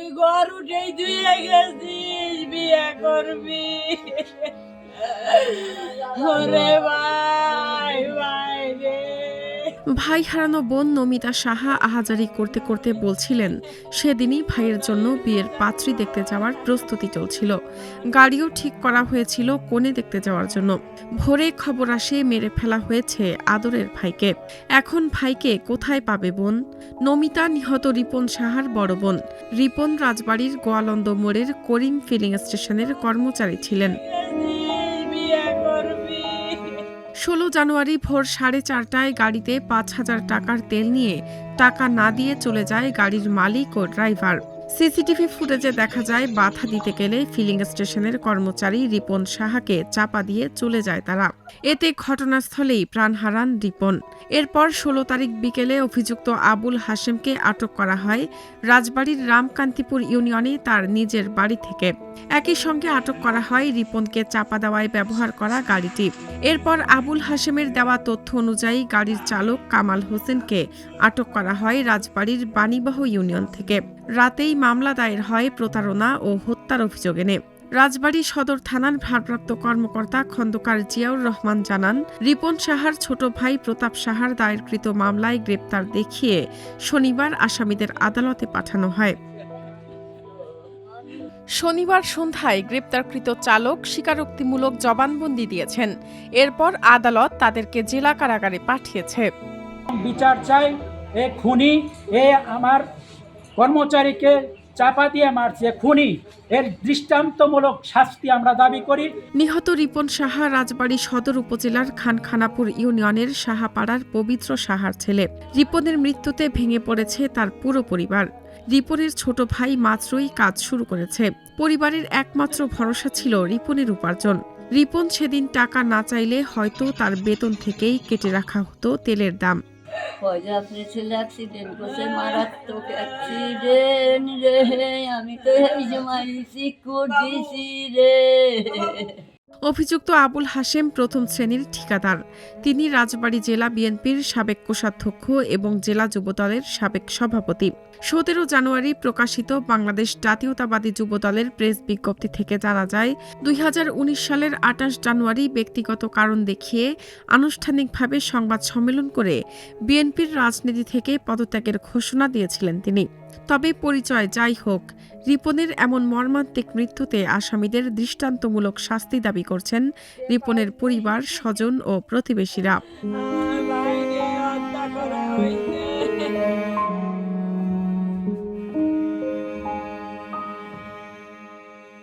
তুই ঘর উঠেই ধুয়ে গেছিস বিয়ে করবি। ওরে ভাই হারানো বোন নমিতা সাহা আহাজারি করতে করতে বলছিলেন, সেদিনই ভাইয়ের জন্য বিয়ের পাত্রী দেখতে যাওয়ার প্রস্তুতি চলছিল। গাড়িও ঠিক করা হয়েছিল কোণে দেখতে যাওয়ার জন্য। ভোরে খবর আসে মেরে ফেলা হয়েছে আদরের ভাইকে। এখন ভাইকে কোথায় পাবে বোন? নমিতা নিহত রিপন সাহার বড় বোন। রিপন রাজবাড়ির গোয়ালন্দ মোড়ের করিম ফিলিং স্টেশনের কর্মচারী ছিলেন। ষোলো জানুয়ারি ভোর সাড়ে চারটায় গাড়িতে পাঁচ হাজার টাকার তেল নিয়ে টাকা না দিয়ে চলে যায় গাড়ির মালিক ও ড্রাইভার। সিসিটিভি ফুটেজে দেখা যায়, বাধা দিতে গেলে ফিলিং স্টেশনের কর্মচারী রিপন সাহাকে চাপা দিয়ে চলে যায় তারা। এতে ঘটনাস্থলেই প্রাণ হারান রিপন। এরপর ষোলো তারিখ বিকেলে অভিযুক্ত আবুল হাশেমকে আটক করা হয় রাজবাড়ির রামকান্তিপুর ইউনিয়নে তার নিজের বাড়ি থেকে। একই সঙ্গে আটক করা হয় রিপনকে চাপা দেওয়ায় ব্যবহার করা গাড়িটি। এরপর আবুল হাশেমের দেওয়া তথ্য অনুযায়ী গাড়ির চালক কামাল হোসেনকে আটক করা হয় রাজবাড়ির বাণীবাহ ইউনিয়ন থেকে। রাতেই মামলা দায়ের হয় প্রতারণা ও হত্যার অভিযোগ এনে। রাজবাড়ী সদর থানার ভারপ্রাপ্ত কর্মকর্তা খন্দকার জিয়াউর রহমান জানান, রিপন সাহার ছোট ভাই প্রতাপ সাহার দায়েরকৃত মামলায় গ্রেপ্তার দেখিয়ে শনিবার আসামিদের আদালতে পাঠানো হয়। শনিবার সন্ধ্যায় গ্রেপ্তারকৃত চালক স্বীকারোক্তিমূলক জবানবন্দি দিয়েছেন। এরপর আদালত তাদেরকে জেলা কারাগারে পাঠিয়েছে। বিচার চাই, এ খুনি, এ আমার কর্মচারীকে চাপা দিয়ে মারছে খুনি। এর দৃষ্টান্তমূলক শাস্তি আমরা দাবি করি। নিহত রিপন সাহা রাজবাড়ী সদর উপজেলার খানখানাপুর ইউনিয়নের সাহাপাড়ার পবিত্র সাহার ছেলে। রিপনের মৃত্যুতে ভেঙে পড়েছে তার পুরো পরিবার। রিপনের ছোট ভাই মাত্রই কাজ শুরু করেছে। পরিবারের একমাত্র ভরসা ছিল রিপনের উপার্জন। রিপন সেদিন টাকা না চাইলে হয়তো তার বেতন থেকেই কেটে রাখা হতো তেলের দাম। পয়সা আপনি ছেলে অ্যাক্সিডেন্ট করছে, মারাত্মক অ্যাক্সিডেন্ট রে। আমি তো এই সময় সিকুর দিছি রে। অভিযুক্ত আবুল হাশেম প্রথম শ্রেণির ঠিকাদার। তিনি রাজবাড়ী জেলা বিএনপির সাবেক কোষাধ্যক্ষ এবং জেলা যুবদলের সাবেক সভাপতি। সতেরো জানুয়ারি প্রকাশিত বাংলাদেশ জাতীয়তাবাদী যুবদলের প্রেস বিজ্ঞপ্তি থেকে জানা যায়, দুই হাজার উনিশ সালের আঠাশ জানুয়ারি ব্যক্তিগত কারণ দেখিয়ে আনুষ্ঠানিকভাবে সংবাদ সম্মেলন করে বিএনপির রাজনীতি থেকে পদত্যাগের ঘোষণা দিয়েছিলেন তিনি। তবে পরিচয় যাই হোক, রিপনের এমন মর্মান্তিক মৃত্যুতে আসামিদের দৃষ্টান্তমূলক শাস্তি দাবি করছেন রিপনের পরিবার, স্বজন ও প্রতিবেশীরা।